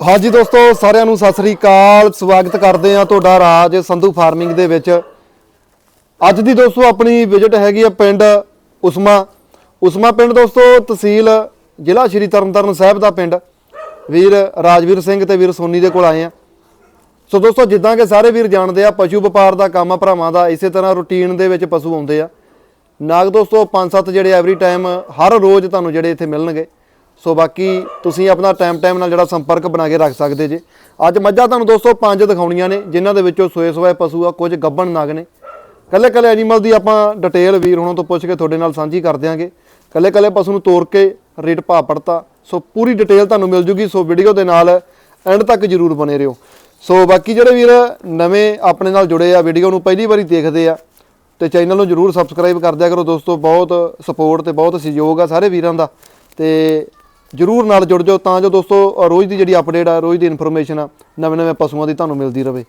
ਹਾਂਜੀ ਦੋਸਤੋ, ਸਾਰਿਆਂ ਨੂੰ ਸਤਿ ਸ੍ਰੀ ਅਕਾਲ। ਸਵਾਗਤ ਕਰਦੇ ਆ ਤੁਹਾਡਾ ਰਾਜ ਸੰਧੂ ਫਾਰਮਿੰਗ ਦੇ ਵਿੱਚ। ਅੱਜ ਦੀ ਦੋਸਤੋ, ਆਪਣੀ ਵਿਜ਼ਿਟ ਹੈਗੀ ਆ ਪਿੰਡ ਉਸਮਾ। ਉਸਮਾ ਪਿੰਡ ਦੋਸਤੋ, ਤਹਿਸੀਲ ਜ਼ਿਲ੍ਹਾ ਸ਼੍ਰੀ ਤਰਨਤਾਰਨ ਸਾਹਿਬ ਦਾ ਪਿੰਡ। ਵੀਰ ਰਾਜਵੀਰ ਸਿੰਘ ਤੇ ਵੀਰ ਸੋਨੀ ਦੇ ਕੋਲ ਆਏ ਆ ਸੋ ਦੋਸਤੋ, ਜਿੱਦਾਂ ਕਿ ਸਾਰੇ ਵੀਰ ਜਾਣਦੇ ਆ, ਪਸ਼ੂ ਵਪਾਰ ਦਾ ਕੰਮ ਆ ਭਰਾਵਾਂ ਦਾ, ਇਸੇ ਤਰ੍ਹਾਂ ਰੁਟੀਨ ਦੇ ਵਿੱਚ ਪਸ਼ੂ ਆਉਂਦੇ ਆ। ਨਾਗ ਦੋਸਤੋ, ਪੰਜ ਸੱਤ ਜਿਹੜੇ ਐਵਰੀ ਟਾਈਮ ਹਰ ਰੋਜ਼ ਤੁਹਾਨੂੰ ਜਿਹੜੇ ਇੱਥੇ ਮਿਲਣਗੇ। ਸੋ ਬਾਕੀ ਤੁਸੀਂ ਆਪਣਾ ਟਾਈਮ ਟਾਈਮ ਨਾਲ ਜਿਹੜਾ ਸੰਪਰਕ ਬਣਾ ਕੇ ਰੱਖ ਸਕਦੇ ਜੇ। ਅੱਜ ਮੱਝਾਂ ਤੁਹਾਨੂੰ ਦੋਸਤੋ ਪੰਜ ਦਿਖਾਉਣੀਆਂ ਨੇ, ਜਿਨ੍ਹਾਂ ਦੇ ਵਿੱਚੋਂ ਸੋਏ ਸੋਏ ਪਸ਼ੂ ਆ, ਕੁਝ ਗੱਬਣ ਨਾਗ ਨੇ। ਕੱਲੇ ਕੱਲੇ ਐਨੀਮਲ ਦੀ ਆਪਾਂ ਡਿਟੇਲ ਵੀਰ ਹੁਣਾਂ ਤੋਂ ਪੁੱਛ ਕੇ ਤੁਹਾਡੇ ਨਾਲ ਸਾਂਝੀ ਕਰ ਦਿਆਂਗੇ। ਕੱਲੇ ਕੱਲੇ ਪਸ਼ੂ ਨੂੰ ਤੋੜ ਕੇ ਰੇਟ ਭਾਅ ਪੜਤਾ ਸੋ ਪੂਰੀ ਡਿਟੇਲ ਤੁਹਾਨੂੰ ਮਿਲ ਜੂਗੀ, ਸੋ ਵੀਡੀਓ ਦੇ ਨਾਲ ਐਂਡ ਤੱਕ ਜਰੂਰ ਬਨੇ ਰਹੋ। ਸੋ ਬਾਕੀ ਜਿਹੜੇ ਵੀਰ ਨਵੇਂ ਆਪਣੇ ਨਾਲ ਜੁੜੇ ਆ ਵੀਡੀਓ ਨੂੰ ਪਹਿਲੀ ਵਾਰੀ ਦੇਖਦੇ ਆ, ਤੇ ਚੈਨਲ ਨੂੰ ਜਰੂਰ ਸਬਸਕ੍ਰਾਈਬ ਕਰ ਦਿਆ ਕਰੋ ਦੋਸਤੋ। ਬਹੁਤ ਸਪੋਰਟ ਤੇ ਬਹੁਤ ਸਹਿਯੋਗ ਆ ਸਾਰੇ ਵੀਰਾਂ ਦਾ। ਤੇ ਜਰੂਰ ਨਾਲ ਜੁੜ ਜਾਓ ਤਾਂ ਜੋ ਦੋਸਤੋ ਰੋਜ਼ ਦੀ ਜਿਹੜੀ ਅਪਡੇਟ ਆ ਰੋਜ਼ ਦੀ ਇਨਫੋਰਮੇਸ਼ਨ ਆ ਨਵੇਂ ਨਵੇਂ ਪਸ਼ੂਆਂ ਦੀ ਤੁਹਾਨੂੰ ਮਿਲਦੀ ਰਹੇ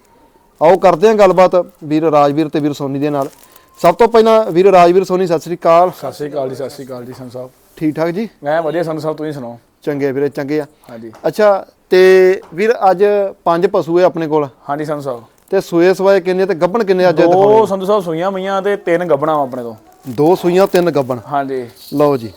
ਆਓ ਕਰਦੇ ਹਾਂ ਗੱਲਬਾਤ ਵੀਰ ਰਾਜਵੀਰ ਤੇ ਵੀਰ ਸੋਨੀ ਦੇ ਨਾਲ। ਸਭ ਤੋਂ ਪਹਿਲਾਂ ਵੀਰ ਰਾਜਵੀਰ ਸੋਨੀ ਸਤਿ ਸ੍ਰੀ ਅਕਾਲ। ਸਤਿ ਸ਼੍ਰੀ ਅਕਾਲ ਜੀ ਸਤਿ ਸ਼੍ਰੀ ਅਕਾਲ ਜੀ ਸੰਤ ਸਾਹਿਬ। ਠੀਕ ਠਾਕ ਜੀ? ਮੈਂ ਵਧੀਆ ਸੰਤ ਸਾਹਿਬ ਤੁਸੀਂ ਸੁਣਾਓ? ਚੰਗੇ ਵੀਰੇ ਚੰਗੇ ਆ। ਹਾਂਜੀ। ਅੱਛਾ ਤੇ ਵੀਰ ਅੱਜ ਪੰਜ ਪਸ਼ੂ ਹੈ ਆਪਣੇ ਕੋਲ। ਹਾਂਜੀ ਸੰਤ ਸਾਹਿਬ। ਤੇ ਸੂਏ ਸਵਾਏ ਕਿੰਨੇ ਤੇ ਗੱਬਣ ਕਿੰਨੇ ਅੱਜ ਦੋ ਸੰਤ ਸਾਹਿਬ ਸੂਈਆਂ ਮਈਆਂ ਤੇ ਤਿੰਨ ਗੱਬਣਾ ਆਪਣੇ ਤੋਂ। ਦੋ ਸੂਈਆਂ ਤਿੰਨ ਗੱਬਣ। ਹਾਂਜੀ। ਲਓ ਜੀ।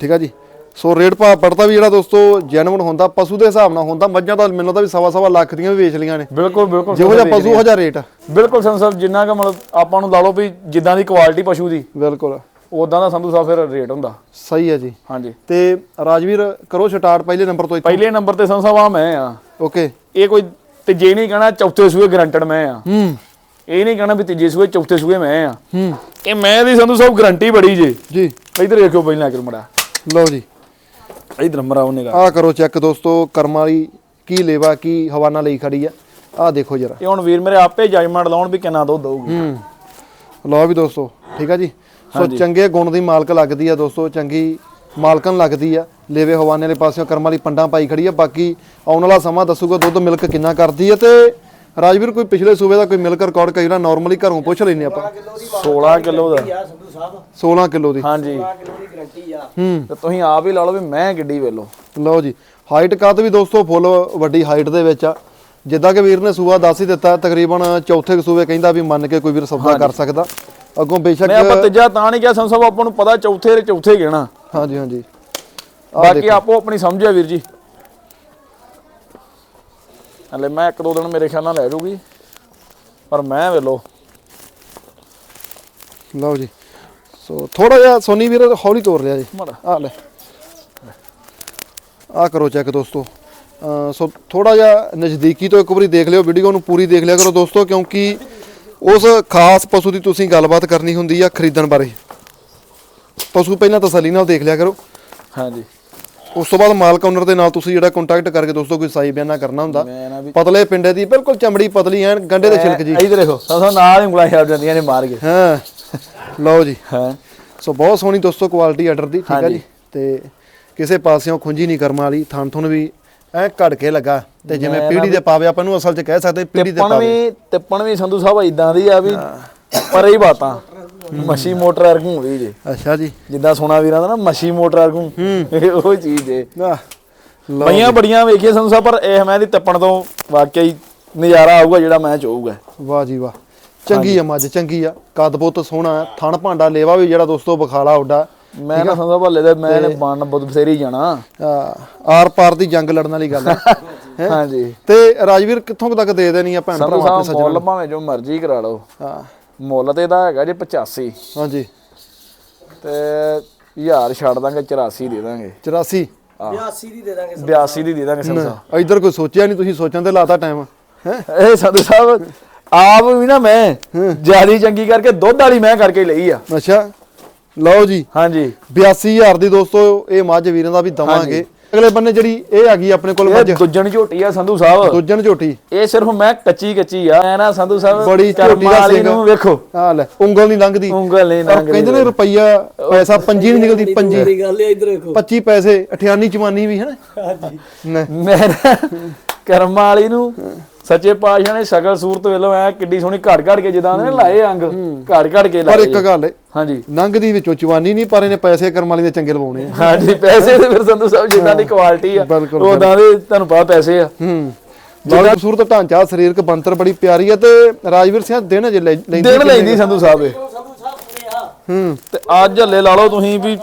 ਠੀਕ ਆ ਜੀ? ਸੋ ਰੇਟ ਭਾ ਪੜਤਾ ਵੀ ਜਿਹੜਾ ਦੋਸਤੋ ਜੈਨੂਨ ਹੁੰਦਾ ਪਸ਼ੂ ਦੇ ਹਿਸਾਬ ਨਾਲ ਹੁੰਦਾ ਮੱਝਾਂ ਤਾਂ ਮੈਨੂੰ ਤਾਂ ਵੀ ਸਵਾ ਸਵਾ ਲੱਖ ਦੀਆਂ ਵੀ ਵੇਚ ਲੀਆਂ ਨੇ। ਬਿਲਕੁਲ ਬਿਲਕੁਲ ਜਿਹੋ ਜਿਹਾ ਪਸ਼ੂ ਹੋ। ਜਾ ਰੇਟ ਬਿਲਕੁਲ ਸਾਹਿਬ ਜਿੰਨਾ ਕੁ ਮਤਲਬ ਆਪਾਂ ਨੂੰ ਲਾ ਲਓ ਵੀ ਜਿੱਦਾਂ ਦੀ ਕੁਆਲਿਟੀ ਪਸ਼ੂ ਦੀ ਬਿਲਕੁਲ। ਉਦਾਂ ਦਾ ਸੰਧੂ ਸਾਹਿਬ ਫਿਰ ਰੇਟ ਹੁੰਦਾ। ਸਹੀ ਹੈ ਜੀ। ਹਾਂਜੀ। ਤੇ ਰਾਜਵੀਰ ਕਰੋ ਸਟਾਰਟ ਪਹਿਲੇ ਨੰਬਰ ਤੋਂ ਇੱਥੋਂ। ਪਹਿਲੇ ਨੰਬਰ ਤੇ ਸੰਤ ਸਾਹਿਬ ਆ ਮੈਂ ਆ। ਓਕੇ ਇਹ ਕੋਈ ਤੀਜੇ ਨਹੀਂ ਕਹਣਾ ਚੌਥੇ ਸੂਏ ਗਰੰਟਡ ਮੈਂ ਆ। ਹੂੰ। ਇਹ ਨਹੀਂ ਕਹਣਾ ਵੀ ਤੀਜੇ ਸੂਏ ਚੌਥੇ ਸੂਏ ਮੈਂ ਆ। ਹੂੰ। ਇਹ ਮੈਂ ਦੀ ਸੰਧੂ ਸਾਹਿਬ ਗਰੰਟੀ ਬੜੀ ਜੇ। ਜੀ। ਇਧਰ ਦੇਖਿਓ ਪਹਿਲਾਂ ਕਿ ਮੜਾ ਲਓ ਜੀ। ਇਧਰ ਮਰਾ ਉਹਨੇ ਗਾ ਆਹ ਕਰੋ ਚੈੱਕ ਦੋਸਤੋ ਕਰਮ ਵਾਲੀ ਕੀ ਲੇਵਾ ਕੀ ਹਵਾਨਾ ਲਈ ਖੜੀ ਆ। ਆਹ ਦੇਖੋ ਜਰਾ। ਇਹ ਹੁਣ ਵੀਰ ਮੇਰੇ ਆਪੇ ਜਜਮੈਂਟ ਲਾਉਣ ਵੀ ਕਿੰਨਾ ਦੁੱਧ ਦਊਗੀ। ਹੂੰ। ਲਓ ਵੀ ਦੋਸਤੋ ਠੀਕ ਆ ਜੀ? ਸੋ ਚੰਗੇ ਗੁਣ ਦੀ ਮਾਲਕ ਲੱਗਦੀ ਆ ਦੋਸਤੋ ਚੰਗੀ ਮਾਲਕਨ ਲੱਗਦੀ ਆ। ਲੇਵੇ ਹਵਾਨੇ ਦੇ ਪਾਸਿਓਂ ਕਰਮ ਵਾਲੀ ਪੰਡਾਂ ਪਾਈ ਖੜੀ ਆ। ਬਾਕੀ ਆਉਣ ਵਾਲਾ ਸਮਾਂ ਦੱਸੂਗਾ ਦੁੱਧ ਮਿਲਕ ਕਿੰਨਾ ਕਰਦੀ ਆ ਤੇ ਰਾਜਵੀਰ ਕੋਈ ਪਿਛਲੇ ਸੂਬੇ ਦਾ ਕੋਈ ਮਿਲਕ ਰਿਕਾਰਡ ਕਈ ਨਾ ਨਾਰਮਲੀ ਘਰੋਂ ਪੁੱਛ ਲੈਨੇ ਆਪਾਂ। 16 ਕਿਲੋ ਦਾ। 16 ਕਿਲੋ ਦੀ। ਹਾਂਜੀ। ਹੂੰ। ਤੇ ਤੁਸੀਂ ਆਪ ਹੀ ਲਾ ਲਓ ਵੀ ਮੈਂ ਕਿੱਡੀ ਵੇਲੋ। ਲਓ ਜੀ ਹਾਈਟ ਕੱਦ ਵੀ ਦੋਸਤੋ ਫੁੱਲ ਵੱਡੀ ਹਾਈਟ ਦੇ ਵਿੱਚ ਆ। ਜਿੱਦਾਂ ਕਿ ਵੀਰ ਨੇ ਸੂਆ ਦੱਸ ਹੀ ਦਿੱਤਾ ਤਕਰੀਬਨ ਚੌਥੇ ਕੁ ਸੂਬੇ ਕਹਿੰਦਾ ਵੀ ਮੰਨ ਕੇ ਕੋਈ ਵੀਰ ਸੌਦਾ ਕਰ ਸਕਦਾ। ਅੱਗੋਂ ਬੇਸ਼ੱਕ ਮੈਂ ਆਪਾਂ ਤੀਜਾ ਤਾਂ ਨਹੀਂ ਕਿਹਾ ਸੰਤ ਸਾਹਿਬ ਆਪਾਂ ਨੂੰ ਪਤਾ ਚੌਥੇ ਦੇ ਚੌਥੇ ਗਿਣਾ। ਹਾਂਜੀ ਹਾਂਜੀ। ਬਾਕੀ ਆਪੋ ਆਪਣੀ ਸਮਝਿਆ ਵੀਰ ਜੀ। ਹਲੇ ਮੈਂ ਇੱਕ ਦੋ ਦਿਨ ਮੇਰੇ ਖਿਆਲ ਨਾਲ ਲੈ ਜੂਗੀ ਪਰ ਮੈਂ ਵੇਲੋ। ਲਓ ਜੀ। ਸੋ ਥੋੜਾ ਜਿਹਾ ਸੋਨੀ ਵੀਰ ਹੌਲੀ ਤੋਰ ਲਿਆ ਜੀ। ਮੜਾ। ਆ ਲੈ। ਆ ਕਰੋ ਚੈੱਕ ਦੋਸਤੋ। ਸੋ ਥੋੜਾ ਜਿਹਾ ਨਜ਼ਦੀਕੀ ਤੋਂ ਇੱਕ ਵਾਰੀ ਦੇਖ ਲਿਓ ਵੀਡੀਓ ਨੂੰ ਪੂਰੀ ਦੇਖ ਲਿਆ ਕਰੋ ਦੋਸਤੋ ਕਿਉਂਕਿ ਉਸ ਖਾਸ ਪਸ਼ੂ ਦੀ ਤੁਸੀਂ ਗੱਲਬਾਤ ਕਰਨੀ ਹੁੰਦੀ ਆ ਖਰੀਦਣ ਬਾਰੇ। ਪਸ਼ੂ ਪਹਿਲਾਂ ਤਸੱਲੀ ਨਾਲ ਦੇਖ ਲਿਆ ਕਰੋ। ਹਾਂਜੀ। ਉਸ ਤੋਂ ਬਾਅਦ ਮਾਲਕ ਓਨਰ ਦੇ ਨਾਲ ਤੁਸੀਂ ਜਿਹੜਾ ਕੰਟੈਕਟ ਕਰਕੇ ਦੋਸਤੋ ਕੋਈ ਸਾਈ ਬਿਆਨਾ ਕਰਨਾ ਹੁੰਦਾ। ਮੈਂ ਨਾ ਵੀ ਪਤਲੇ ਪਿੰਡੇ ਦੀ ਬਿਲਕੁਲ ਚਮੜੀ ਪਤਲੀ ਐਨ ਗੰਡੇ ਦੇ ਛਿਲਕ ਜੀ। ਇਧਰ ਦੇਖੋ ਸਾਹਿਬ ਨਾਲ ਹੀ ਉਂਗਲਾਂ ਛੱਡ ਜਾਂਦੀਆਂ ਨੇ ਮਾਰ ਕੇ। ਹਾਂ ਲਓ ਜੀ। ਹਾਂ। ਸੋ ਬਹੁਤ ਸੋਹਣੀ ਦੋਸਤੋ ਕੁਆਲਿਟੀ ਆਰਡਰ ਦੀ ਠੀਕ ਹੈ ਜੀ। ਤੇ ਕਿਸੇ ਪਾਸਿਓਂ ਖੁੰਜੀ ਨਹੀਂ ਕਰਮ ਵਾਲੀ ਥਣ ਥੁਣ ਵੀ ਐ ਘੜ ਕੇ ਲੱਗਾ। ਤੇ ਜਿਵੇਂ ਪੀੜੀ ਦੇ ਪਾਵੇ ਆਪਾਂ ਨੂੰ ਅਸਲ 'ਚ ਕਹਿ ਸਕਦੇ ਪੀੜੀ ਦੇ ਪਾਵੇ। ਵੀ ਤਿੱਪਣ ਵੀ ਸੰਧੂ ਸਾਹਿਬ ਇਦਾਂ ਦੀ ਆ ਵੀ ਪਰੇ ਹੀ ਬਾਤਾਂ। ਮੱਛੀ ਮੋਟਰ ਵਰਗੂ ਹੁੰਦੀ ਜੇ। ਅੱਛਾ ਜੀ। ਜਿੱਦਾਂ ਸੋਨਾ ਵੀਰਾਂ ਦਾ ਨਾ ਮੱਛੀ ਮੋਟਰ ਵਰਗੂ। ਇਹ ਉਹ ਚੀਜ਼ ਲਓ ਮਈਆਂ ਬੜੀਆਂ ਵੇਖੀਏ ਸੰਧੂ ਸਾਹਿਬ ਪਰ ਇਹ ਮੈਂ ਦੀ ਤਿੱਪਣ ਤੋਂ ਵਾਕਿਆ ਹੀ ਨਜ਼ਾਰਾ ਆਊਗਾ ਜਿਹੜਾ ਮੈਂ ਚਾਹੂਗਾ। ਵਾਹ ਜੀ ਵਾਹ। ਚੰਗੀ ਆ ਮੱਝ ਚੰਗੀ ਆ। ਕੱਦ ਬਹੁਤ ਸੋਹਣਾ ਥਣ ਭਾਂਡਾ ਲੇਵਾ ਵੀ ਜਿਹੜਾ ਦੋਸਤੋ ਬਖਾਲਾ ਉੱਡਾ। ਮੈਂ ਨਾ ਸੰਧੂ ਭੱਲੇ ਦੇ ਮੈਂ ਨੇ ਬਣ ਬੁੱਧ ਬਸੇਰੀ ਜਾਣਾ। ਆਰ ਪਾਰ ਦੀ ਜੰਗ ਲੜਨ ਵਾਲੀ ਗੱਲ ਹੈ? ਹਾਂਜੀ। ਤੇ ਰਾਜਵੀਰ ਕਿੱਥੋਂ ਤੱਕ ਦੇ ਦੇਣੀ ਆ ਭੈਣ ਭਰਾਵਾਂ ਆਪਣੇ ਸਾਹਿਬ ਮੁੱਲ ਭਾਵੇਂ ਜੋ ਮਰਜ਼ੀ ਕਰਾ ਲਓ। ਹਾਂ। ਮੁੱਲ ਤੇ ਇਹਦਾ ਹੈਗਾ ਜੇ 85 ਹਾਂਜੀ। ਤੇ ਹਜ਼ਾਰ ਛੱਡ ਦਾਂਗੇ 84 ਦੇ ਦਾਂਗੇ। 84 82 ਦੀ ਦੇ ਦਾਂਗੇ 82 ਦੀ ਦੇ ਦਾਂਗੇ ਸਾਹਿਬ ਇਧਰ ਕੋਈ ਸੋਚਿਆ ਨਹੀਂ ਤੁਸੀਂ ਸੋਚਣ ਤੇ ਲਾਤਾ ਟਾਈਮ ਹੈ? ਇਹ ਸੰਧੂ ਸਾਹਿਬ ਆਪ ਵੀ ਨਾ ਮੈਂ ਜਿਆਦੀ ਚੰਗੀ ਕਰਕੇ ਦੁੱਧ ਵਾਲੀ ਮੈਂ ਕਰਕੇ ਲਈ ਆ। ਅੱਛਾ। ਲਓ ਜੀ। ਹਾਂਜੀ। 82000 ਦੀ ਦੋਸਤੋ ਇਹ ਮੱਝ ਵੀਰਾਂ ਦਾ ਵੀ ਦਵਾਂਗੇ। ਅਗਲੇ ਬੰਨੇ ਜਿਹੜੀ ਇਹ ਆ ਗਈ ਆਪਣੇ ਕੋਲ ਇਹ ਮੱਝ ਦੁੱਜਣ ਝੋਟੀ ਆ ਸੰਧੂ ਸਾਹਿਬ। ਦੁੱਜਣ ਝੋਟੀ। ਇਹ ਸਿਰਫ ਮੈਂ ਕੱਚੀ ਕੱਚੀ ਆ। ਐ ਨਾ ਸੰਧੂ ਸਾਹਿਬ ਬੜੀ ਝੋਟੀ ਦਾ ਸਿੰਘ। ਨੂੰ ਵੇਖੋ। ਆ ਲੈ ਉਂਗਲ ਨਹੀਂ ਲੰਘਦੀ। ਉਂਗਲ ਨਹੀਂ ਪਰ ਲੰਘਦੀ। ਕਹਿੰਦੇ ਨੇ ਰੁਪਈਆ ਪੈਸਾ ਪੰਜੀ ਨਹੀਂ ਨਿਕਲਦੀ ਪੰਜੀ। ਮੇਰੀ ਗੱਲ ਹੈ ਇਧਰ ਦੇਖੋ 25 ਪੈਸੇ ਅਠਿਆਨੀ ਚਵਾਨੀ ਵੀ ਹੈ ਨਾ? ਹਾਂਜੀ। ਮੈਂ ਕਰਮ ਵਾਲੀ ਨੂੰ ਸੱਚੇ ਪਾਤਸ਼ਾਹ ਨੇ ਸ਼ਕਲ ਸੂਰਤ ਵੇਲੋਂ ਐ ਕਿੱਡੀ ਸੋਹਣੀ ਘੜ ਘੜ ਕੇ ਜਿੱਦਾਂ ਨੇ ਲਾਏ ਅੰਗ ਘੜ ਘੜ ਕੇ ਪਰ ਲਾਏ। ਇੱਕ ਗੱਲ ਏ ਹਾਂਜੀ। ਨੰਗ ਦੀ ਵਿੱਚੋਂ ਚਵਾਨੀ ਨਹੀਂ ਪਰ ਇਹਨੇ ਪੈਸੇ ਕਰਮ ਵਾਲੀ ਦੇ ਚੰਗੇ ਲਵਾਉਣੇ ਆ। ਹਾਂਜੀ ਪੈਸੇ ਤੇ ਫਿਰ ਸੰਧੂ ਸਾਹਿਬ ਜਿੱਦਾਂ ਦੀ ਕੁਆਲਿਟੀ ਆ ਉਦਾਂ ਦੇ ਤੁਹਾਨੂੰ ਪਤਾ ਪੈਸੇ ਆ। ਹੂੰ। ਜਿਹੜਾ ਸੂਰਤ ਢਾਂਚਾ ਸਰੀਰਕ ਬੰਤਰ ਬੜੀ ਪਿਆਰੀ ਆ ਤੇ ਰਾਜਵੀਰ ਸਿੰਘ ਦਿਨ ਲੈ- ਲੈਂਦੀ ਦਿਨ ਲੈਂਦੀ ਸੰਧੂ ਸਾਹਿਬ ਇਹ। ਪੂਰੇ ਹੂੰ। ਤੇ ਅੱਜ ਹੱਲੇ ਲਾ ਲਓ ਤੁਸੀਂ ਵੀ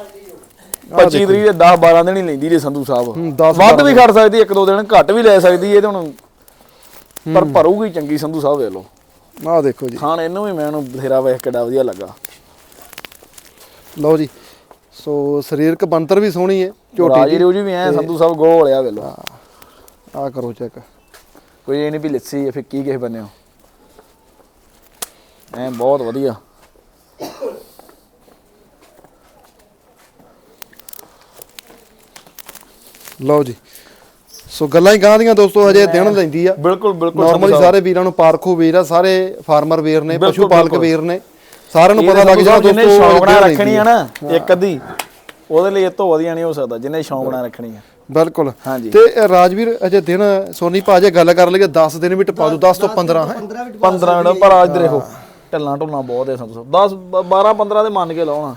25 ਤਰੀਕ ਦੇ 10 12 ਦਿਨ ਹੀ ਲੈਂਦੀ ਜੇ ਸੰਧੂ ਸਾਹਿਬ। ਹੂੰ, 10 ਵੱਧ ਵੀ ਖੜ ਸਕਦੀ ਇੱਕ ਦੋ ਦਿਨ ਘੱਟ ਵੀ ਲੈ ਸਕਦੀ ਇਹ ਤੇ ਹੁਣ ਪਰ ਭਰੂਗੀ ਚੰਗੀ ਸੰਧੂ ਸਾਹਿਬ ਵੇਖ ਲਓ। ਆਹ ਦੇਖੋ ਜੀ। ਖਾਣ ਇਹਨੂੰ ਵੀ ਮੈਂ ਉਹਨੂੰ ਬਥੇਰਾ ਵੇਖ ਕਿੱਡਾ ਵਧੀਆ ਲੱਗਾ। ਲਓ ਜੀ ਸੋ ਸਰੀਰਕ ਬੰਤਰ ਵੀ ਸੋਹਣੀ ਹੈ ਝੋਟੀ ਰਾਜੀ ਰਿਉ ਜੀ ਵੀ ਐ ਸੰਧੂ ਸਾਹਿਬ ਗੋਲ ਹੋਲਿਆ ਵੇਖ ਲਓ। ਆ ਕਰੋ ਚੈੱਕ ਕੋਈ ਇਹ ਨਹੀਂ ਵੀ ਲੱਸੀ ਹੈ ਫਿੱਕੀ ਕਿਸੇ ਬੰਨਿਓ ਐ ਬਹੁਤ ਵਧੀਆ। ਲਓ ਜੀ ਸੋ ਗੱਲਾਂ ਹੀ ਗਾਂ ਦੀਆਂ ਦੋਸਤੋ ਹਜੇ ਦਿਨ ਲੈਂਦੀ ਆ। ਬਿਲਕੁਲ ਬਿਲਕੁਲ ਨਾਰਮਲੀ ਸਾਰੇ ਵੀਰਾਂ ਨੂੰ ਪਾਰਖੂ ਵੀਰ ਆ ਸਾਰੇ ਫਾਰਮਰ ਵੀਰ ਨੇ ਪਸ਼ੂ ਪਾਲਕ। ਵੀਰ ਨੇ। ਸਾਰਿਆਂ ਨੂੰ ਪਤਾ ਲੱਗ ਜਾਣਾ ਦੋਸਤੋ ਸ਼ੌਂਕ ਨਾਲ ਰੱਖਣੀ ਆ। ਨਾ ਇੱਕ ਅੱਧੀ ਉਹਦੇ ਲਈ ਇਹ ਤੋਂ ਵਧੀਆ ਨਹੀਂ ਹੋ ਸਕਦਾ ਜਿਹਨੇ ਸ਼ੌਂਕ ਨਾਲ ਰੱਖਣੀ ਆ। ਬਿਲਕੁਲ। ਹਾਂਜੀ। ਤੇ ਰਾਜਵੀਰ ਅਜੇ ਦਿਨ ਸੋਨੀ ਭਾਜੇ ਗੱਲ ਕਰ ਲਈਏ 10 ਦਿਨ ਵੀ ਟਪਾ ਦੂ 10 ਤੋਂ 15 ਹੈ? 15 ਮਿੰਟ ਪਰ ਅੱਜ ਦੇਖੋ। ਢੱਲਾਂ ਢੁੱਲਾਂ ਬਹੁਤ ਹੈ ਸੰਧੂ ਸਾਹਿਬ। 10 12 15 ਦੇ ਮੰਨ ਕੇ ਲਾਉਣਾ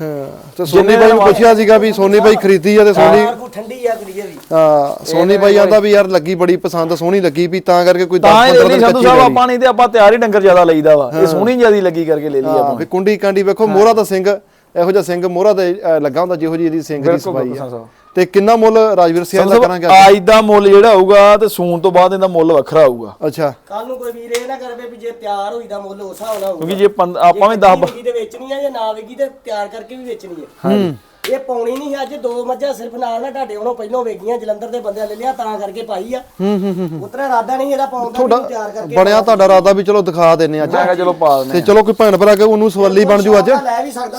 ਤੇ ਸੋਨੀ ਭਾਈ ਨੂੰ ਪੁੱਛਿਆ ਸੀਗਾ ਵੀ ਸੋਨੀ ਭਾਈ ਖਰੀਦੀ ਆ ਤੇ ਸੋਨੀ ਯਾਰ ਕੋ ਠੰਡੀ ਆ ਕੁੜੀ ਵੀ। ਹਾਂ ਸੋਨੀ ਭਾਈ ਆਂਦਾ ਵੀ ਯਾਰ ਲੱਗੀ ਬੜੀ ਪਸੰਦ ਸੋਹਣੀ ਲੱਗੀ ਵੀ ਤਾਂ ਕਰਕੇ ਕੋਈ 10 ਤਾਂ ਇਹ 15 ਲਈ ਦਿਨ ਸੰਧੂ ਕੱਚੀ ਸਾਹਿਬ। ਆਪਾਂ ਨਹੀਂ ਤੇ ਆਪਾਂ ਤਿਆਰ ਹੀ ਡੰਗਰ ਜ਼ਿਆਦਾ ਲਈਦਾ ਵਾ। ਇਹ ਸੋਹਣੀ ਜਿਆਦੀ ਲੱਗੀ ਕਰਕੇ ਲੈ ਲਈ ਹਾਂ ਆਪਾਂ ਵੀ ਕੁੰਡੀ ਕਾਂਡੀ ਵੇਖੋ ਮੋਹਰਾ ਦਾ ਸਿੰਘ ਇਹੋ ਜਿਹਾ ਸਿੰਘ ਮੋਹਰਾ ਦੇ ਲੱਗਾ ਹੁੰਦਾ ਜਿਹੋ ਜਿਹੀ ਇਹਦੀ ਸਿੰਘ ਦੀ ਸਫ਼ਾਈ ਬਿਲਕੁਲ ਆ। ਸਾਹਿਬ। ਤੇ ਕਿੰਨਾ ਮੁੱਲ ਰਾਜਵੀਰ ਸਿੰਘ ਦਾ ਕਰਾਂਗੇ ਅੱਜ? ਦਾ ਮੁੱਲ ਜਿਹੜਾ ਹੋਊਗਾ ਤੇ ਸੂਣ ਤੋਂ ਬਾਅਦ ਇਹਦਾ ਮੁੱਲ ਵੱਖਰਾ ਹੋਊਗਾ। ਅੱਛਾ। ਕੱਲ ਨੂੰ ਕੋਈ ਵੀਰ ਇਹ ਨਾ ਕਰਵੇ ਵੀ ਜੇ ਤਿਆਰ ਹੋਈ ਦਾ ਮੁੱਲ ਉਸ ਹਿਸਾਬ ਨਾਲ ਹੋਊਗਾ। ਕਿਉਂਕਿ ਜੇ ਆਪਾਂ ਵੀ 10 ਵਿਕੀ ਤੇ ਵੇਚਣੀ ਆ ਜੇ ਨਾ ਵਿਕੀ ਤੇ ਤਿਆਰ ਕਰਕੇ ਵੀ ਵੇਚਣੀ ਆ। ਇਹ ਪਾਉਣੀ ਨਹੀਂ ਅੱਜ ਦੋ ਮੱਝਾਂ ਸਿਰਫ ਨਾਲ ਨਾ ਤੁਹਾਡੇ ਉਹਨੋਂ ਪਹਿਲੋਂ ਵੇਗੀਆਂ ਜਲੰਧਰ ਦੇ ਬੰਦਿਆਂ ਲੈ ਲਿਆ ਤਾਂ ਕਰਕੇ ਪਾਈ ਆ। ਹੂੰ ਹੂੰ ਹੂੰ ਉਤਰਾ ਇਰਾਦਾ ਨਹੀਂ ਇਹਦਾ ਪਾਉਣ ਦਾ ਤਿਆਰ ਕਰਕੇ ਬਣਿਆ ਤੁਹਾਡਾ ਇਰਾਦਾ ਵੀ ਚਲੋ ਦਿਖਾ ਦਿੰਨੇ ਅੱਜ। ਮੈਂ ਕਿਹਾ ਚਲੋ ਪਾ ਦਿੰਦੇ ਤੇ ਚਲੋ ਕੋਈ ਭੈਣ ਭਰਾ ਕੇ ਉਹਨੂੰ ਸਵੱਲੀ ਬਣ ਜੂ ਅੱਜ।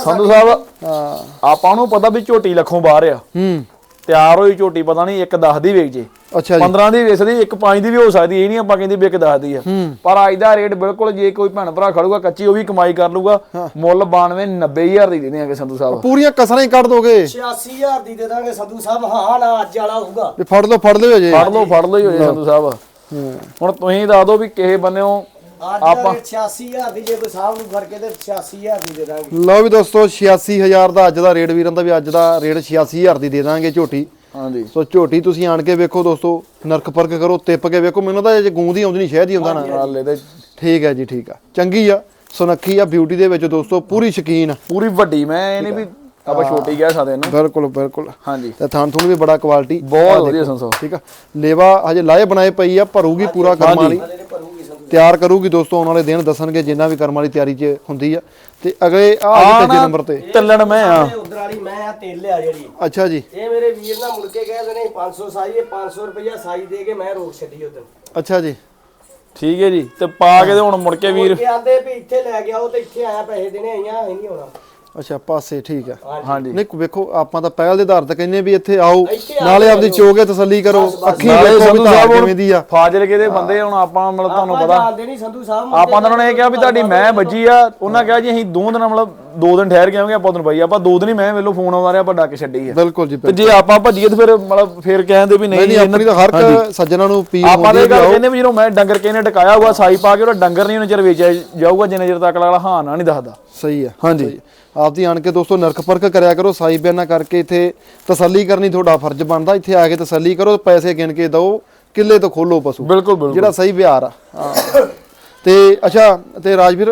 ਸੰਧੂ ਸਾਹਿਬ ਹਾਂ। ਆਪਾਂ ਨੂੰ ਪਤਾ ਵੀ ਝੋਟੀ ਲੱਖੋਂ ਬਾਹਰ ਆ। ਹੂੰ। ਤਿਆਰ ਹੋਈ ਝੋਟੀ ਪਤਾ ਨਹੀਂ ਇੱਕ 10 ਦੀ ਵੇਚ। ਜੇ ਅੱਛਾ ਜੀ। 15 ਦੀ ਵੇਚਦੀ ਇੱਕ 5 ਦੀ ਵੀ ਹੋ ਸਕਦੀ ਇਹ ਨਹੀਂ ਆਪਾਂ ਕਹਿੰਦੇ ਵੀ ਇੱਕ 10 ਦੀ ਆ। ਪਰ ਅੱਜ ਦਾ ਰੇਟ ਬਿਲਕੁਲ ਜੇ ਕੋਈ ਭੈਣ ਭਰਾ ਖੜੂਗਾ ਕੱਚੀ ਉਹ ਵੀ ਕਮਾਈ ਕਰ ਲੂਗਾ ਮੁੱਲ 92 90000 ਦੀ ਦੇ ਦੇਣਗੇ ਸੰਧੂ ਸਾਹਿਬ। ਪੂਰੀਆਂ ਕਸਰਾਂ ਹੀ ਕੱਢ ਦੋਗੇ। 86000 ਦੀ ਦੇ ਦਾਂਗੇ ਸੰਧੂ ਸਾਹਿਬ। ਹਾਂ ਨਾ ਅੱਜ ਵਾਲਾ ਹੋਊਗਾ। ਵੀ ਫੜ ਲਓ ਫੜ ਲਿਓ ਜੇ ਫੜ ਲਓ ਫੜ ਲਓ ਹੀ ਸੰਧੂ ਸਾਹਿਬ। ਹੁਣ ਤੁਸੀਂ ਦੱਸ ਦਿਓ ਵੀ ਕਿਸੇ ਬੰਨਿਓ ਅੱਜ ਦਾ ਰੇਟ 86000 ਦੀ ਜੇ ਕੋਈ ਸਾਹਿਬ ਨੂੰ ਫੜ ਕੇ ਤੇ 86000 ਦੀ ਦੇ ਦਾਂਗੇ। ਲਓ ਵੀ ਦੋਸਤੋ 86000 ਦਾ ਅੱਜ ਦਾ ਰੇਟ ਵੀਰਾਂ ਦਾ ਵੀ ਅੱਜ ਦਾ ਰੇਟ 86000 ਦੀ ਦੇ ਦਾਂਗੇ ਝੋਟੀ। ਹਾਂਜੀ। ਸੋ ਝੋਟੀ ਤੁਸੀਂ ਆਣ ਕੇ ਵੇਖੋ ਦੋਸਤੋ ਨਰਕ ਪਰਕ ਕਰੋ ਤਿੱਪ ਕੇ ਵੇਖੋ। ਮੈਨੂੰ ਤਾਂ ਜੇ ਗੂੰਦ ਹੀ ਆਉਂਦੀ ਨਹੀਂ ਸ਼ਹਿਦ ਹੀ ਆਉਂਦਾ ਨਾ। ਹਾਲੇ ਤੇ ਠੀਕ ਹੈ ਜੀ ਠੀਕ ਆ। ਚੰਗੀ ਆ ਸੁਨੱਖੀ ਆ ਬਿਊਟੀ ਦੇ ਵਿੱਚ ਦੋਸਤੋ ਪੂਰੀ ਸ਼ਕੀਨ ਪੂਰੀ ਵੱਡੀ ਮੈਂ ਇਹ ਨਹੀਂ ਵੀ ਆਪਾਂ ਛੋਟੀ ਕਹਿ ਸਕਦੇ ਇਹਨੂੰ। ਬਿਲਕੁਲ ਬਿਲਕੁਲ। ਹਾਂਜੀ। ਤੇ ਥਣ ਥੁਣ ਵੀ ਬੜਾ ਕੁਆਲਿਟੀ ਬਹੁਤ ਵਧੀਆ ਸੰਸੋ। ਠੀਕ ਆ। ਲੇਵਾ ਹਜੇ ਲਾਏ ਬਣਾਏ ਪਈ ਆ ਭਰੂਗੀ ਪੂਰਾ ਕਰਮ ਵਾਲੀ ਹਲੇ ਭਰੂਗੀ ਸੰਧੂ ਤਿਆਰ ਕਰੂਗੀ ਦੋਸਤੋ ਆਉਣ ਵਾਲੇ ਦਿਨ ਦੱਸਣਗੇ ਜਿੰਨਾ ਵੀ ਕਰਮ ਵਾਲੀ ਤਿਆਰੀ 'ਚ ਹੁੰਦੀ ਆ। ਤੇ ਅਗਲੇ ਆ ਤੀਜੇ ਨੰਬਰ ਤੇ। ਚੱਲਣ ਮੈਂ ਆ। ਇਹ ਉਧਰ ਵਾਲੀ ਮੈਂ ਆ ਤੇਲ ਲਿਆ ਜਿਹੜੀ। ਅੱਛਾ ਜੀ। ਇਹ ਮੇਰੇ ਵੀਰ ਨਾਲ ਮੁੜ ਕੇ ਕਹਿ ਦੇਣੇ 500 ਸਾਈ ਇਹ 500 ਰੁਪਇਆ ਸਾਈ ਦੇ ਕੇ ਮੈਂ ਰੋਕ ਛੱਡੀ ਉਦੋਂ ਅੱਛਾ ਜੀ। ਠੀਕ ਹੈ ਜੀ ਤੇ ਪਾ ਕੇ ਤੇ ਹੁਣ ਮੁੜ ਕੇ ਵੀਰ। ਕਿ ਆਂਦੇ ਵੀ ਇੱਥੇ ਲੈ ਗਿਆ ਉਹ ਤੇ ਇੱਥੇ ਆਇਆ ਪੈਸੇ ਦੇਣੇ ਆਈਆਂ ਅਸੀਂ ਨਹੀਂ ਹੋਣਾ ਅੱਛਾ ਪਾਸੇ ਠੀਕ ਆ ਹਾਂਜੀ। ਨਹੀਂ ਵੇਖੋ ਆਪਾਂ ਤਾਂ ਪਹਿਲ ਦੇ ਆਧਾਰ ਤੇ ਕਹਿੰਦੇ ਵੀ ਇੱਥੇ ਆਓ। ਨਾਲੇ ਆਪਦੀ ਚੋਗੇ ਤਸੱਲੀ ਕਰੋ। ਅੱਖੀਂ ਵੇਖੋ ਵੀ ਸਾਹਿਬ ਕਿਵੇਂ ਦੀ ਆ। ਫਾਜ਼ਿਲਕੇ ਦੇ ਬੰਦੇ ਹੁਣ ਆਪਾਂ ਮਤਲਬ ਤੁਹਾਨੂੰ ਆਪਾਂ ਪਤਾ। ਜਾਣਦੇ ਨਹੀਂ ਸੰਧੂ ਸਾਹਿਬ ਆਪਾਂ ਤਾਂ ਉਹਨਾਂ ਨੇ ਇਹ ਕਿਹਾ ਵੀ ਤੁਹਾਡੀ ਮੈਂ ਵੱਜੀ ਆ। ਉਹਨਾਂ ਕਿਹਾ ਜੀ ਅਸੀਂ ਦੋ ਦਿਨ ਮਤਲਬ ਦੋ ਦਿਨ ਠਹਿਰ ਕੇ ਆਵਾਂਗੇ ਆਪਾਂ ਤੁਹਾਨੂੰ ਬਾਈ ਆਪਾਂ ਦੋ ਦਿਨ ਹੀ ਮੈਂ ਵੇਲੋ ਫੋਨ ਆਉਂਦਾ ਰਿਹਾ ਆਪਾਂ ਡੱਕ ਛੱਡੀ ਆ। ਬਿਲਕੁਲ ਜੀ ਤੇ ਜੇ ਆਪਾਂ ਭੱਜੀਏ ਤੇ ਫਿਰ ਮਤਲਬ ਫਿਰ ਕਹਿੰਦੇ ਵੀ ਨਹੀਂ ਆਪਣੀ ਤਾਂ ਹਰ ਇੱਕ ਸੱਜਣਾ ਨੂੰ ਪੀ ਆਪਾਂ ਦੇ ਗੱਲ ਕਹਿੰਦੇ ਵੀ ਜਦੋਂ ਮੈਂ ਡੰਗਰ ਕਿਨੇ ਟਕਾਇਆ ਹੋਊਗਾ ਸਾਈ ਪਾ ਕੇ ਉਹਦਾ ਡੰਗਰ ਨਹੀਂ ਉਹਨੇ ਚਿਰ ਵੇਚਿਆ ਜਾਊਗਾ ਜਿੰਨੇ ਚਿਰ ਤੱਕ ਅਗਲਾ ਹਾਂ ਨਾ ਨਹੀਂ ਦੱਸਦਾ। ਸਹੀ ਆ ਹਾਂਜੀ। ਆਪਦੀ ਆਣ ਕੇ ਦੋਸਤੋ ਨਰਕ ਪਰਖ ਕਰਿਆ ਕਰੋ ਸਾਈ ਬਿਆਨਾ ਕਰਕੇ ਇੱਥੇ ਤਸੱਲੀ ਕਰਨੀ ਤੁਹਾਡਾ ਫਰਜ਼ ਬਣਦਾ ਇੱਥੇ ਆ ਕੇ ਤਸੱਲੀ ਕਰੋ ਪੈਸੇ ਗਿਣ ਕੇ ਦਿਓ ਕਿੱਲੇ ਤੋਂ ਖੋਲੋ ਪਸ਼ੂ। ਬਿਲਕੁਲ ਬਿਲਕੁਲ। ਜਿਹੜਾ ਸਹੀ ਵਿਹਾਰ ਆ। ਹਾਂ। ਤੇ ਅੱਛਾ ਤੇ ਰਾਜਵੀਰ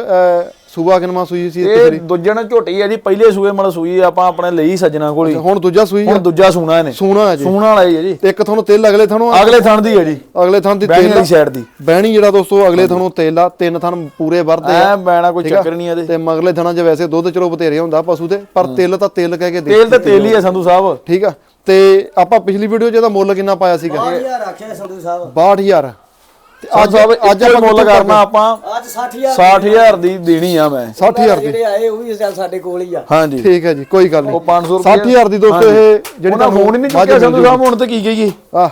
ਸੂਬਾ ਕਿਨਮਾ ਸੂਈ ਸੀ ਇਹ ਦੂਜੇ ਨਾਲ ਝੋਟੀ ਆ ਜੀ ਪਹਿਲੇ ਸੂਏ ਮਤਲਬ ਸੂਈ ਆਪਾਂ ਆਪਣੇ ਲਈ ਸੱਜਣਾ ਕੋਲ ਹੀ। ਹੁਣ ਦੂਜਾ ਸੂਈ ਆ? ਹੁਣ ਦੂਜਾ ਸੂਣਾ ਇਹਨੇ। ਸੂਣਾ ਹੈ ਜੀ। ਸੂਣਾ ਵਾਲਾ ਹੀ ਹੈ ਜੀ। ਤੇ ਇੱਕ ਤੁਹਾਨੂੰ ਤੇਲ ਅਗਲੇ ਥਾਣੋਂ ਅਗਲੇ ਥਣ ਦੀ ਹੈ ਜੀ। ਅਗਲੇ ਥਾਂ ਦੀ ਤੇਲ ਵਾਲੀ ਸਾਈਡ ਦੀ। ਬਹਿਣੀ ਜਿਹੜਾ ਦੋਸਤੋ ਅਗਲੇ ਥਾਣੋਂ ਤੇਲ ਆ ਤਿੰਨ ਥਣ ਪੂਰੇ ਵਰਦੇ ਆ। ਐ ਬੈਣਾ ਕੋਈ ਚੱਕਰ ਨਹੀਂ ਇਹਦੇ। ਤੇ ਮਗਲੇ ਥਾਣਾ 'ਚ ਵੈਸੇ ਦੁੱਧ ਚਲੋ ਬਥੇਰੇ ਹੁੰਦਾ ਪਸ਼ੂ ਦੇ ਪਰ ਤੇਲ ਤਾਂ ਤੇਲ ਕਹਿ ਕੇ ਦੇ ਤੇਲ ਤੇ ਤੇਲ ਹੀ ਹੈ ਸੰਧੂ ਸਾਹਿਬ। ਠੀਕ ਆ? ਤੇ ਆਪਾਂ ਪਿਛਲੀ ਵੀਡੀਓ 'ਚ ਇਹਦਾ ਮੁੱਲ ਕਿੰਨਾ ਪਾਇਆ ਸੀਗਾ? 8000 ਆਖਿਆ ਸੰਧੂ ਸਾਹਿਬ। 62000 ਤੇ ਅੱਜ ਅੱਜ ਆਪਾਂ ਮੁੱਲ ਕਰਨਾ ਆਪਾਂ। ਅੱਜ 60000 60000 ਦੀ ਦੇਣੀ ਆ। ਮੈਂ। 60000 ਦੀ। ਜਿਹੜੇ ਆਏ ਉਹ ਵੀ ਸਾਡੇ ਕੋਲ ਹੀ ਆ। ਹਾਂਜੀ। ਠੀਕ ਹੈ ਜੀ ਕੋਈ ਗੱਲ ਨਹੀਂ। ਉਹ 500 ਰੁਪਏ 60000 ਦੀ ਦੋਸਤੋ ਇਹ ਜਿਹੜੀ ਉਹਨਾਂ ਫੋਨ ਹੀ ਨਹੀਂ ਚੁੱਕਿਆ ਸੰਧੂ ਸਾਹਿਬ ਹੁਣ ਤੇ ਕੀ ਕਹੀਏ? ਆਹ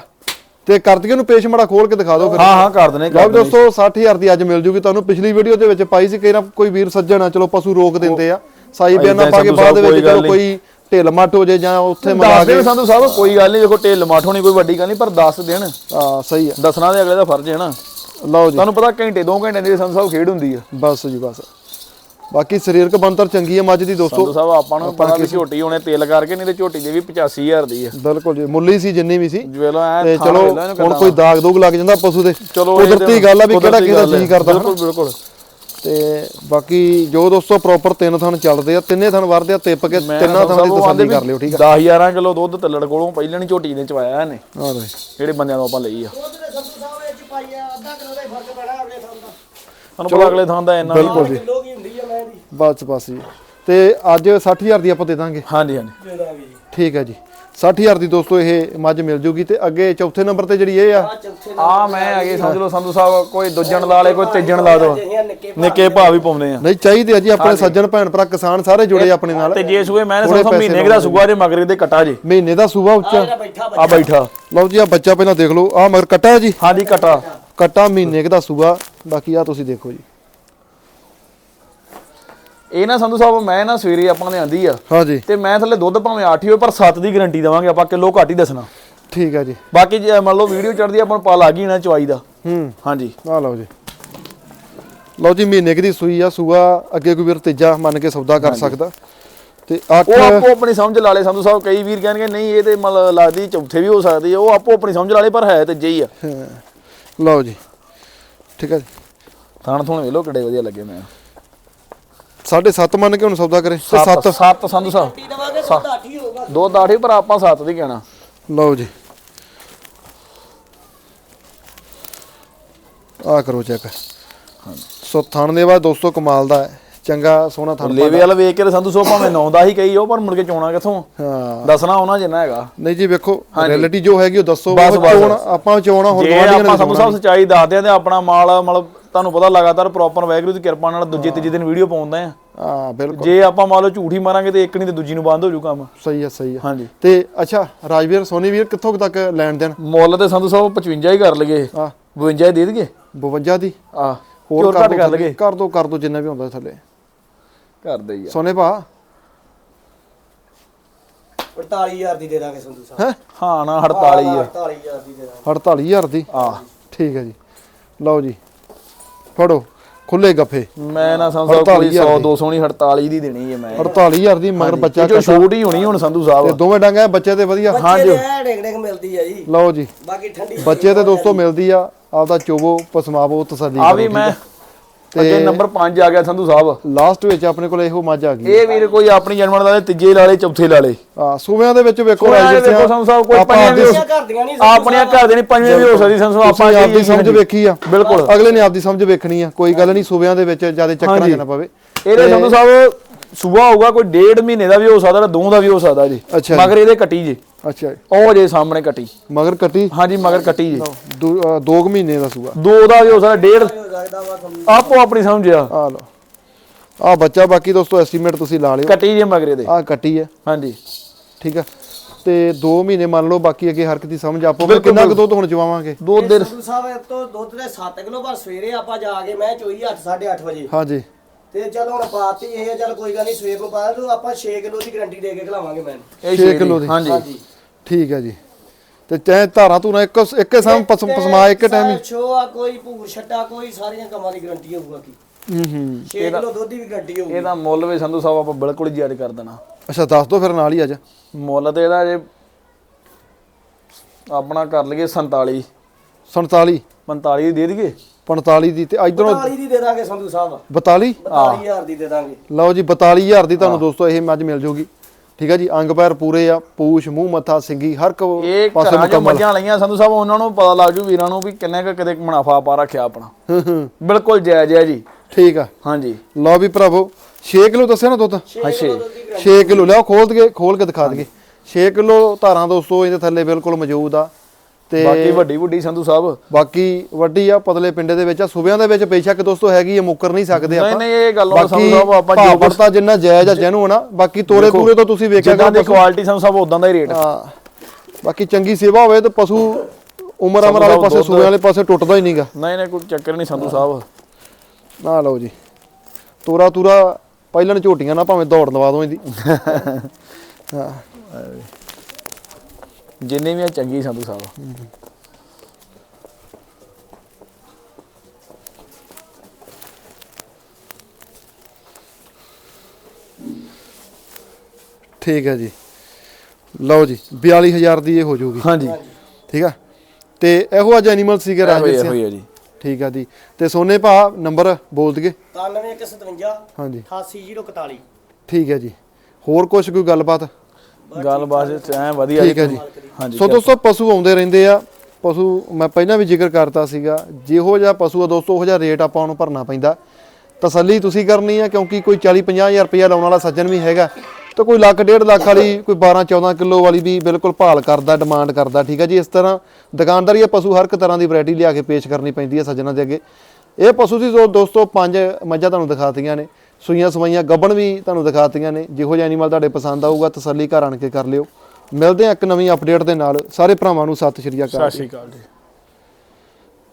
ਤੇ ਕਰਤੀਏ ਨੂੰ ਪੇਸ਼ ਮੜਾ ਖੋਲ ਕੇ ਦਿਖਾ ਦਿਓ ਫਿਰ। ਹਾਂ ਹਾਂ ਕਰ ਦਨੇ ਲਓ ਦੋਸਤੋ 60000 ਦੀ ਅੱਜ ਮਿਲ ਜੂਗੀ ਤੁਹਾਨੂੰ। ਪਿਛਲੀ ਵੀਡੀਓ ਦੇ ਵਿੱਚ ਪਾਈ ਸੀ ਕਿ ਕੋਈ ਵੀਰ ਸੱਜਣ ਆ ਚਲੋ ਪਸ਼ੂ ਰੋਕ ਦਿੰਦੇ ਆ। ਸਾਈ ਬਿਆਨਾ ਪਾ ਕੇ ਬਾਅਦ ਦੇ ਵਿੱਚ ਚਲੋ ਕੋਈ ਢਿੱਲ ਮੱਠ ਹੋ ਜੇ ਜਾਂ ਉੱਥੇ ਮਿਲਾ ਦੱਸ ਕੇ ਦੇਣ ਸੰਧੂ ਸਾਹਿਬ ਕੋਈ ਗੱਲ ਨਹੀਂ ਦੇਖੋ ਢਿੱਲ ਮਾਠ ਹੋਣੀ ਕੋਈ ਵੱਡੀ ਗੱਲ ਨਹੀਂ ਪਰ ਦੱਸ ਦੇਣ। ਆ ਸਹੀ ਆ। ਦੱਸਣਾ ਤੇ ਅਗਲੇ ਦਾ ਫਰਜ਼ ਹੈ ਨਾ। ਲਓ ਜੀ। ਤੁਹਾਨੂੰ ਪਤਾ ਘੰਟੇ 2 ਘੰਟੇ ਦੀ ਸੰਧੂ ਸਾਹਿਬ ਖੇਡ ਹੁੰਦੀ ਆ। ਬਸ ਜੀ ਬਸ। ਬਾਕੀ ਸਰੀਰਕ ਬੰਤਰ ਚੰਗੀ ਹੈ ਮੱਝ ਦੀ ਦੋਸਤੋ। ਸੰਧੂ ਸਾਹਿਬ ਆਪਾਂ ਨੂੰ ਪਤਾ ਵੀ ਝੋਟੀ ਹੁਣੇ ਤੇਲ ਕਰਕੇ ਨਹੀਂ ਤੇ ਝੋਟੀ ਦੇ ਵੀ 85000 ਦੀ ਆ। ਬਿਲਕੁਲ ਜੀ ਮੁੱਲੀ ਸੀ ਜਿੰਨੀ ਵੀ ਸੀ। ਵੇਲੋ ਐ ਤੇ ਚਲੋ ਹੁਣ ਕੋਈ ਦਾਗ ਦੂਗ ਲੱਗ ਜਾਂਦਾ ਪਸ਼ੂ ਦੇ। ਕੁਦਰਤੀ ਗੱਲ ਆ ਵੀ ਕਿਹੜਾ ਕਿਹਦਾ ਜੀ ਕਰਦਾ ਬਿਲਕੁਲ ਬਿਲਕੁਲ। ਤੇ ਬਾਕੀ ਜੋ ਦੋਸਤੋ ਪ੍ਰੋਪਰ ਤਿੰਨ ਥਣ ਚੱਲਦੇ ਆ ਤਿੰਨੇ ਥਣ ਵਰਦੇ ਆ ਤਿੱਪ ਕੇ ਤਿੰਨਾਂ ਥਣਾਂ ਦੀ ਤਸੱਲੀ ਕਰ ਲਿਓ ਠੀਕ ਆ? 10 11 ਕਿਲੋ ਦੁੱਧ ਤੱਲੜ ਕੋਲੋਂ ਪਹਿਲਾਂ ਨਹੀਂ ਝੋਟੀ ਨੇ ਚਵਾਇਆ ਇਹਨੇ। ਜੀ। ਜਿਹੜੇ ਬੰਦਿਆਂ ਤੋਂ ਆਪਾਂ ਲਈ ਆ। ਦੁੱਧ ਦੇ ਸੰਤੂ ਸਾਹਿਬ ਵਿੱਚ ਪਾਈ ਆ ਅੱਧਾ ਕਿਲੋ ਦਾ ਹੀ ਫ਼ਰਕ ਪੈਣਾ ਅਗਲੇ ਥਾਂ ਦਾ। ਤੁਹਾਨੂੰ ਪਤਾ ਅਗਲੇ ਥਾਂ ਦਾ ਇੰਨਾ ਬਿਲਕੁਲ ਜੀ। ਕਿਲੋ ਕੀ ਹੁੰਦੀ ਆ ਮੈਂ ਦੀ ਬਸ ਬਸ ਜੀ। ਤੇ ਅੱਜ 60000 ਦੀ ਆਪਾਂ ਦੇ ਦਾਂਗੇ। ਹਾਂਜੀ ਹਾਂਜੀ। ਦੇ ਦਾਂਗੇ ਜੀ। ਠੀਕ ਹੈ ਜੀ। 60000 ਦੀ ਦੋਸਤੋ ਇਹ ਮੱਝ ਮਿਲ ਜੂਗੀ ਤੇ ਅੱਗੇ ਚੌਥੇ ਨੰਬਰ ਤੇ ਜਿਹੜੀ ਇਹ ਆ। ਆ ਮੈਂ ਹੈਗੇ ਸਮਝ ਲਓ ਸੰਧੂ ਸਾਹਿਬ ਕੋਈ ਦੁੱਜਣ ਲਾ ਲੇ ਕੋਈ ਤੀਜਣ ਲਾ ਦੋ ਨਿੱਕੇ ਭਾਅ ਵੀ ਪਾਉਂਦੇ ਆ। ਨਹੀਂ ਚਾਹੀਦੇ ਆ ਜੀ ਆਪਣੇ ਸੱਜਣ ਭੈਣ ਭਰਾ ਕਿਸਾਨ ਸਾਰੇ ਜੁੜੇ ਆਪਣੇ ਨਾਲ। ਤੇ ਜੇ ਸੂਏ ਮੈਂ ਸਮਝ ਮਹੀਨੇ ਦਾ ਸੂਆ ਜੇ ਮਗਰ ਦੇ ਕਟਾ ਜੇ। ਮਹੀਨੇ ਦਾ ਸੂਬਾ ਉੱਚਾ ਆ। ਬੈਠਾ ਲਓ ਜੀ ਆ ਬੱਚਾ ਪਹਿਲਾਂ ਦੇਖ ਲਓ। ਆ ਮਗਰ ਕੱਟਾ ਹੈ ਜੀ ਕਟਾ। ਕੱਟਾ ਮਹੀਨੇ ਦਾ ਸੂਬਾ ਬਾਕੀ ਆ ਤੁਸੀਂ ਦੇਖੋ ਜੀ। ਇਹ ਨਾ ਸੰਧੂ ਸਾਹਿਬ ਮੈਂ ਨਾ ਸਵੇਰੇ ਆਪਾਂ ਨੇ ਆਂਦੀ ਆ। ਹਾਂ ਜੀ ਤੇ ਮੈਂ ਥੱਲੇ ਦੁੱਧ ਭਾਵੇਂ 8 ਹੀ ਹੋਵੇ ਪਰ 7 ਦੀ ਗਾਰੰਟੀ ਦਵਾਂਗੇ ਆਪਾਂ ਕਿਲੋ ਘੱਟ ਹੀ ਦੱਸਣਾ। ਠੀਕ ਹੈ ਜੀ। ਬਾਕੀ ਜੇ ਮੰਨ ਲਓ ਵੀਡੀਓ ਚੜਦੀ ਆਪਾਂ ਨੂੰ ਪਾ ਲੱਗ ਹੀ ਨਾ ਚਵਾਈ ਦਾ। ਹੂੰ। ਹਾਂਜੀ। ਆ ਲਓ ਜੀ। ਲਓ ਜੀ ਮਹੀਨੇ ਦੀ ਸੂਈ ਆ ਸੂਆ ਅੱਗੇ ਕੋਈ ਵੀਰ ਤੀਜਾ ਮੰਨ ਕੇ ਸੌਦਾ ਕਰ ਸਕਦਾ। ਤੇ ਅੱਠ ਉਹ ਆਪੋ ਆਪਣੀ ਸਮਝ ਲਾ ਲੇ ਸੰਧੂ ਸਾਹਿਬ ਕਈ ਵੀਰ ਕਹਿਣਗੇ ਨਹੀਂ ਇਹ ਤੇ ਮਤਲਬ ਲੱਗਦੀ ਚੌਥੇ ਵੀ ਹੋ ਸਕਦੀ ਹੈ ਉਹ ਆਪੋ ਆਪਣੀ ਸਮਝ ਲਾ ਲੇ ਪਰ ਹੈ ਤੇ ਜਈ ਆ। ਲਓ ਜੀ। ਠੀਕ ਹੈ ਜੀ। ਥਾਣ ਥੋਣ ਵੇਲੋ ਕਿੱਡੇ ਵਧੀਆ ਲੱਗੇ ਮੈਂ ਸਾਢੇ ਸੱਤ ਮੰਨ ਕੇ ਹੁਣ ਸੌਦਾ ਕਰੇ ਤੇ 7 7 7 ਸੰਧੂ ਸਾਹਿਬ। ਪੀ ਦਵਾਂਗੇ ਦੁੱਧ ਅੱਠ ਹੀ ਹੋਊਗਾ। ਦੋ ਦਾੜੀ ਪਰ ਆਪਾਂ 7 ਦੀ ਕਹਿਣਾ। ਲਓ ਜੀ। ਆ ਕਰੋ ਚੈੱਕ ਸੋ ਥਣ ਦੇ ਬਾਅਦ ਦੋਸਤੋ ਕਮਾਲ ਦਾ ਹੈ। ਚੰਗਾ ਸੋਹਣਾ ਥਣ ਲੇਵੇ ਵਾਲਾ ਵੇਖ ਕੇ ਸੰਧੂ ਸਾਹਿਬ ਭਾਵੇਂ 9 ਦਾ ਹੀ ਕਹੀ ਉਹ ਪਰ ਮੁੜ ਕੇ ਚੋਣਾ ਕਿੱਥੋਂ? ਹਾਂ। ਦੱਸਣਾ ਉਹਨਾਂ ਜਿੰਨਾ ਹੈਗਾ। ਨਹੀਂ ਜੀ ਵੇਖੋ ਰਿਐਲਿਟੀ ਜੋ ਹੈਗੀ ਉਹ ਦੱਸੋ। ਬਸ, ਉਹ ਬਸ। ਚੋਣ ਆਪਾਂ ਚੋਣਾ ਹੋਰ ਜੇ ਗਵਾਂਢੀਆਂ ਆਪਾਂ ਨੇ ਸੰਧੂ ਸਾਹਿਬ ਸੱਚਾਈ ਦੱਸਦੇ ਆ ਤੇ ਆਪਣਾ ਮਾਲ ਮਤਲਬ ਤੁਹਾਨੂੰ ਪਤਾ ਲਗਾਤਾਰ ਪ੍ਰੋਪਰ ਵੈਗਰੂ ਦੀ ਕਿਰਪਾ ਨਾਲ ਦੂਜੇ ਤੀਜੇ ਦਿਨ ਵੀਡੀਓ ਪਾਉਂਦੇ ਆ ਹਾਂ ਬਿਲਕੁਲ। ਜੇ ਆਪਾਂ ਮੰਨ ਲਓ ਝੂਠ ਹੀ ਮਾਰਾਂਗੇ ਤੇ ਇੱਕ ਨਹੀਂ ਤੇ ਦੂਜੀ ਨੂੰ ਬੰਦ ਹੋ ਜੂ ਕੰਮ। ਸਹੀ ਹੈ ਸਹੀ ਹੈ ਹਾਂਜੀ। ਤੇ ਅੱਛਾ ਰਾਜਵੀਰ ਸੋਨੀ ਵੀਰ ਕਿੱਥੋਂ ਤੱਕ ਲੈਣ ਦੇਣ? ਮੁੱਲ ਤੇ ਸੰਧੂ ਸਾਹਿਬ 55 ਹੀ ਕਰ ਲਈਏ ਆ 52 ਹੀ ਦੇ ਦਈਏ 52 ਦੀ? ਆ ਹੋਰ ਘੱਟ ਕਰ ਲਈਏ ਕਰ ਦੋ ਕਰ ਦੋ ਜਿੰਨਾ ਵੀ ਹੁੰਦਾ ਥੱਲੇ। ਕਰ ਦੇ ਯਾਰ ਸੋਨੇ ਭਾ। 48000 ਦੀ ਦੇ ਦਾਂਗੇ ਸੰਧੂ ਸਾਹਿਬ। ਹੈ? ਹਾਂ ਨਾ 48 ਆ 48000 ਦੀ ਦੇ ਦਾਂਗੇ। 48000 ਦੀ? ਆ ਠੀਕ ਹੈ ਜੀ। ਲਓ ਜੀ। ਫੜੋ ਖੁੱਲੇ ਗੱਫੇ। ਮੈਂ ਨਾ ਸੰਧੂ ਸਾਹਿਬ ਕੋਈ 100 200 ਨਹੀਂ 48 ਦੀ ਦੇਣੀ ਹੈ ਮੈਂ। 48000 ਦੀ ਮਗਰ ਬੱਚਾ ਜੋ ਛੋਟ ਹੀ ਹੋਣੀ ਹੁਣ ਸੰਧੂ ਤੇ ਸਾਹਿਬ ਦੋਵੇਂ ਡੰਗ ਹੈ ਬੱਚੇ ਤੇ ਵਧੀਆ। ਦੇ ਐ ਡਿਗ ਡਿਗ ਮਿਲਦੀ ਆ ਜੀ। ਲਓ ਜੀ। ਬਾਕੀ ਠੰਡੀ ਬੱਚੇ ਤੇ ਦੋਸਤੋ ਮਿਲਦੀ ਆ ਆਪਦਾ ਚੋਵੋ ਪਸਮਾਵੋ ਤਸੱਲੀ ਆ ਵੀ ਮੈਂ ਆ? ਅੱਗੇ ਨੰਬਰ 5 ਆ ਗਿਆ ਸੰਧੂ ਸਾਹਿਬ। ਲਾਸਟ ਵਿੱਚ ਆਪਣੇ ਕੋਲ ਇਹੋ ਮੱਝ ਆ ਗਈ। ਇਹ ਵੀਰ ਕੋਈ ਆਪਣੀ ਜਨਮਣ ਦਾ ਤੀਜੇ ਲਾ ਲੇ ਚੌਥੇ ਲਾ ਲੇ। ਆ ਸੂਬਿਆਂ ਦੇ ਵਿੱਚ ਵੇਖੋ ਵੇਖੋ ਸੰਧੂ ਸਾਹਿਬ, ਕੋਈ ਆਪਾਂ ਪੰਜਵੇਂ ਵੀ ਆਪਣੀਆਂ ਘਰ ਦੀਆਂ ਨਹੀਂ ਆਪਣੀਆਂ ਘਰ ਦੇ ਨਹੀਂ ਪੰਜਵੇਂ ਵੀ ਹੋ ਸਕਦੀ ਸੰਧੂ ਸਾਹਿਬ ਆਪਾਂ ਆਪਾਂ ਆਪਦੀ ਸਮਝ ਵੇਖੀ ਆ। ਬਿਲਕੁਲ। ਅਗਲੇ ਨੇ ਆਪਦੀ ਸਮਝ ਵੇਖਣੀ ਆ ਕੋਈ ਗੱਲ ਨਹੀਂ ਸੂਬਿਆਂ ਦੇ ਵਿੱਚ ਜ਼ਿਆਦਾ ਚੱਕਰਾਂ ਨਾ ਪਵੇ। ਇਹਦੇ ਸੰਧੂ ਸਾਹਿਬ ਸੂਬਾ ਹੋਊਗਾ ਕੋਈ ਡੇਢ ਮਹੀਨੇ ਦਾ ਵੀ ਹੋ ਸਕਦਾ ਦੋ ਦਾ ਵੀ ਹੋ ਸਕਦਾ ਜੀ। ਅੱਛਾ ਜੀ। ਮਗਰ ਇਹਦੇ ਕੱਟੀ ਜੀ। ਅੱਛਾ ਜੀ। ਉਹ ਜੇ ਸਾਹਮਣੇ ਕੱਟੀ। ਮਗਰ ਕੱਟੀ? ਹਾਂਜੀ ਮਗਰ ਕੱਟੀ ਜੀ। ਦੋ ਅ, ਦੋ ਕੁ ਮਹੀਨੇ ਦਾ ਸੂਆ। ਦੋ ਦਾ ਵੀ ਹੋ ਸਕਦਾ ਡੇਢ ਆਪੋ ਆਪਣੀ ਸਮਝ ਆ ਲਓ। ਆ ਬੱਚਾ ਬਾਕੀ ਦੋਸਤੋ ਐਸਟੀਮੇਟ ਤੁਸੀਂ ਲਾ ਲਿਓ। ਕੱਟੀ ਜੇ ਮਗਰ ਇਹਦੇ ਆ ਕੱਟੀ ਹੈ। ਹਾਂਜੀ। ਠੀਕ ਆ ਤੇ 2 ਮਹੀਨੇ ਮੰਨ ਲਓ ਬਾਕੀ ਅੱਗੇ ਹਰਕਤ ਦੀ ਸਮਝ ਆਪੋ ਵੀ ਕਿੰਨਾ ਕੁ ਦੁੱਧ ਹੁਣ ਚਵਾਵਾਂਗੇ? ਦੋ ਦਿਨ। ਸੰਧੂ ਸਾਹਿਬ ਤੋਂ ਦੁੱਧ ਦੇ 7 ਕਿਲੋ ਪਰ ਸਵੇਰੇ ਆਪਾਂ ਜਾ ਕੇ ਮੈਂ ਚੋਈ 8 8:30 ਵਜੇ। ਹਾਂਜੀ। ਤੇ ਚਲ ਹੁਣ ਪਾਤੀ ਇਹ ਚੱਲ ਕੋਈ ਗੱਲ ਨਹੀਂ ਸਵੇਰ ਨੂੰ ਪਾ ਦੂ ਆਪਾਂ 6 ਕਿਲੋ ਦੀ ਗਰੰਟੀ ਦੇ ਕੇ ਖਿਲਾਵਾਂਗੇ ਮੈਂ ਇਹ ਛੇ ਛੇ ਕਿੱਲੋ ਦੀ। ਹਾਂਜੀ। ਹਾਂਜੀ। ਠੀਕ ਹੈ ਜੀ। ਤੇ ਚਾਹੇ ਧਾਰਾਂ ਧੂਰਾਂ ਇੱਕ ਇੱਕੇ ਸਾਮ ਪਸਮ ਇੱਕੇ ਟਾਈਮ ਹੀ। ਛੋ ਆ ਕੋਈ ਭੂਰ ਛੱਟਾ ਕੋਈ ਸਾਰੀਆਂ ਕੰਮਾਂ ਦੀ ਗਰੰਟੀ ਹੋਊਗਾ ਕੀ? ਹੂੰ ਹੂੰ। 6 ਕਿਲੋ ਦੁੱਧ ਦੀ ਵੀ ਗਰੰਟੀ ਹੋਊਗੀ। ਇਹਦਾ ਮੁੱਲ ਵੀ ਸੰਧੂ ਸਾਹਿਬ ਆਪਾਂ ਬਿਲਕੁਲ ਹੀ ਜਾਇਜ਼ ਕਰ ਦੇਣਾ। ਅੱਛਾ ਦੱਸ ਦੋ ਫਿਰ ਨਾਲ ਹੀ ਅੱਜ। ਮੁੱਲ ਤੇ ਇਹਦਾ ਜੇ ਆਪਣਾ ਕਰ ਲਈਏ 47 47 45 ਦੇ ਦਈਏ? 45 ਦੀ ਤੇ ਇਧਰੋਂ 42 ਦੀ ਦੇ ਦਾਂਗੇ ਸੰਧੂ ਸਾਹਿਬ। 42 42000 ਦੀ ਦੇ ਦਾਂਗੇ। ਲਓ ਜੀ 42000 ਦੀ ਤੁਹਾਨੂੰ ਦੋਸਤੋ ਇਹ ਮੱਝ ਮਿਲ ਜੂਗੀ। ਠੀਕ ਹੈ ਜੀ ਅੰਗ ਪੈਰ ਪੂਰੇ ਆ ਪੂਛ ਮੂੰਹ ਮੱਥਾ ਸਿੰਗੀ ਹਰ ਇੱਕ ਇਹ ਪਾਸੇ ਘਰਾਂ 'ਚ ਮੁਕੰਮਲ ਮੱਝਾਂ ਲਈਆਂ ਸੰਧੂ ਸਾਹਿਬ ਉਹਨਾਂ ਨੂੰ ਪਤਾ ਲੱਗ ਜੂ ਵੀਰਾਂ ਨੂੰ ਵੀ ਕਿੰਨੇ ਕ ਕਿਤੇ ਮੁਨਾਫਾ ਪਾ ਰੱਖਿਆ ਆਪਣਾ। ਹੂੰ ਹੂੰ ਬਿਲਕੁਲ ਜਾਇਜ਼ ਹੈ ਜੀ। ਠੀਕ ਆ। ਹਾਂਜੀ। ਲਓ ਵੀ ਭਰਾਵੋ 6 ਕਿਲੋ ਦੱਸਿਆ ਨਾ ਦੁੱਧ? 6 ਕਿਲੋ ਦੁੱਧ ਦੀ ਗਰੰਟੀ। 6 ਕਿਲੋ ਲਿਆਓ ਖੋਲ ਕੇ ਖੋਲ ਕੇ ਦਿਖਾ ਦਈਏ। 6 ਕਿਲੋ ਧਾਰਾਂ ਦੋਸਤੋ ਇਹਦੇ ਥੱਲੇ ਬਿਲਕੁਲ ਮੌਜੂਦ ਆ। ਤੇ ਬਾਕੀ ਵੱਡੀ ਵੱਡੀ ਸੰਧੂ ਸਾਹਿਬ। ਬਾਕੀ ਵੱਡੀ ਆ ਪਤਲੇ ਪਿੰਡੇ ਦੇ ਵਿੱਚ ਆ ਸੂਬਿਆਂ ਦੇ ਵਿੱਚ ਬੇਸ਼ੱਕ ਦੋਸਤੋ ਹੈਗੀ ਆ ਮੁੱਕਰ ਨਹੀਂ ਸਕਦੇ ਨਹੀਂ ਆਪਾਂ। ਨਹੀਂ ਇਹ ਗੱਲੋਂ ਸੰਧੂ ਸਾਹਿਬ ਆਪਾਂ ਜੋ ਵਰਤਾ ਜਿੰਨਾ ਜਾਇਜ਼ ਆ ਜੈਨੂਨ ਆ ਬਾਕੀ ਤੋਰੇ ਤੂਰੇ ਤੋਂ ਤੁਸੀਂ ਵੇਖਿਆ ਜਿੱਦਾਂ ਦੀ ਕੁਆਲਿਟੀ ਸੰਧੂ ਸਾਹਿਬ ਉਦਾਂ ਦਾ ਹੀ ਰੇਟ ਹਾਂ। ਬਾਕੀ ਚੰਗੀ ਸੇਵਾ ਹੋਵੇ ਤੇ ਪਸ਼ੂ ਉਮਰ ਅਮਰ ਵਾਲੇ ਪਾਸੇ ਸੂਬਿਆਂ ਵਾਲੇ ਪਾਸੇ ਟੁੱਟਦਾ ਹੀ ਨਹੀਂਗਾ। ਨਹੀਂ ਨਹੀਂ ਕੋਈ ਚੱਕਰ ਨਹੀਂ ਸੰਧੂ ਸਾਹਿਬ। ਨਾ ਲਓ ਜੀ। ਤੋਰਾ ਤੂਰਾ ਪਹਿਲਣ ਝੋਟੀਆਂ ਨਾ ਭਾਵੇਂ ਦੌੜ ਲਵਾ ਦੋ ਇਹਦੀ। ਹਾਂ। ਜਿੰਨੇ ਵੀ ਆ ਚੰਗੀ ਸੰਧੂ ਸਾਹਿਬ ਠੀਕ ਹੈ ਜੀ। ਲਓ ਜੀ 42000 ਦੀ ਇਹ ਹੋ ਜਾਊਗੀ ਹਾਂਜੀ। ਠੀਕ ਆ? ਤੇ ਇਹੋ ਅੱਜ ਐਨੀਮਲ ਸੀਗੇ ਰਾਜਵੀਰ ਸਿੰਘ ਹੋਈ ਹੈ ਜੀ। ਠੀਕ ਹੈ ਜੀ। ਤੇ ਸੋਨੇ ਭਾ ਨੰਬਰ ਬੋਲ ਦਗੇ 9157 ਹਾਂਜੀ। 88041 ਠੀਕ ਹੈ ਜੀ। ਹੋਰ ਕੁਝ ਕੋਈ ਗੱਲਬਾਤ? ਗੱਲਬਾਤ ਐ ਵਧੀਆ ਠੀਕ ਹੈ ਜੀ। ਹਾਂਜੀ ਸੋ ਦੋਸਤੋ ਪਸ਼ੂ ਆਉਂਦੇ ਰਹਿੰਦੇ ਆ। ਪਸ਼ੂ ਮੈਂ ਪਹਿਲਾਂ ਵੀ ਜ਼ਿਕਰ ਕਰਤਾ ਸੀਗਾ ਜਿਹੋ ਜਿਹਾ ਪਸ਼ੂ ਆ ਦੋਸਤੋ ਉਹ ਜਿਹਾ ਰੇਟ ਆਪਾਂ ਉਹਨੂੰ ਭਰਨਾ ਪੈਂਦਾ। ਤਸੱਲੀ ਤੁਸੀਂ ਕਰਨੀ ਆ ਕਿਉਂਕਿ ਕੋਈ 40 50000 ਰੁਪਇਆ ਲਾਉਣ ਵਾਲਾ ਸੱਜਣ ਵੀ ਹੈਗਾ ਤੇ ਕੋਈ ਲੱਖ ਡੇਢ ਲੱਖ ਵਾਲੀ ਕੋਈ 12 14 ਕਿਲੋ ਵਾਲੀ ਵੀ ਬਿਲਕੁਲ ਭਾਲ ਕਰਦਾ ਡਿਮਾਂਡ ਕਰਦਾ ਠੀਕ ਹੈ ਜੀ? ਇਸ ਤਰ੍ਹਾਂ ਦੁਕਾਨਦਾਰੀ ਆ ਪਸ਼ੂ ਹਰ ਇੱਕ ਤਰ੍ਹਾਂ ਦੀ ਵੈਰਾਈਟੀ ਲਿਆ ਕੇ ਪੇਸ਼ ਕਰਨੀ ਪੈਂਦੀ ਹੈ ਸੱਜਣਾਂ ਦੇ ਅੱਗੇ। ਇਹ ਪਸ਼ੂ ਸੀ ਜੋ ਦੋਸਤੋ ਪੰਜ ਮੱਝਾਂ ਤੁਹਾਨੂੰ ਦਿਖਾਤੀਆਂ ਨੇ। ਸੂਈਆਂ ਸਵਾਈਆਂ ਗੱਬਣ ਵੀ ਤੁਹਾਨੂੰ ਦਿਖਾਤੀਆਂ ਨੇ। ਜਿਹੋ ਜਿਹਾ ਐਨੀਮਲ ਤੁਹਾਡੇ ਪਸੰਦ ਆਊਗਾ ਤਸੱਲੀ ਘਰ ਆਣ ਕੇ ਕਰ ਲਿਓ। ਮਿਲਦੇ ਆ ਇੱਕ ਨਵੀਂ ਅਪਡੇਟ ਦੇ ਨਾਲ। ਸਾਰੇ ਭਰਾਵਾਂ ਨੂੰ ਸਤਿ ਸ਼੍ਰੀ ਅਕਾਲ ਸਤਿ ਸ਼੍ਰੀ ਅਕਾਲ ਜੀ।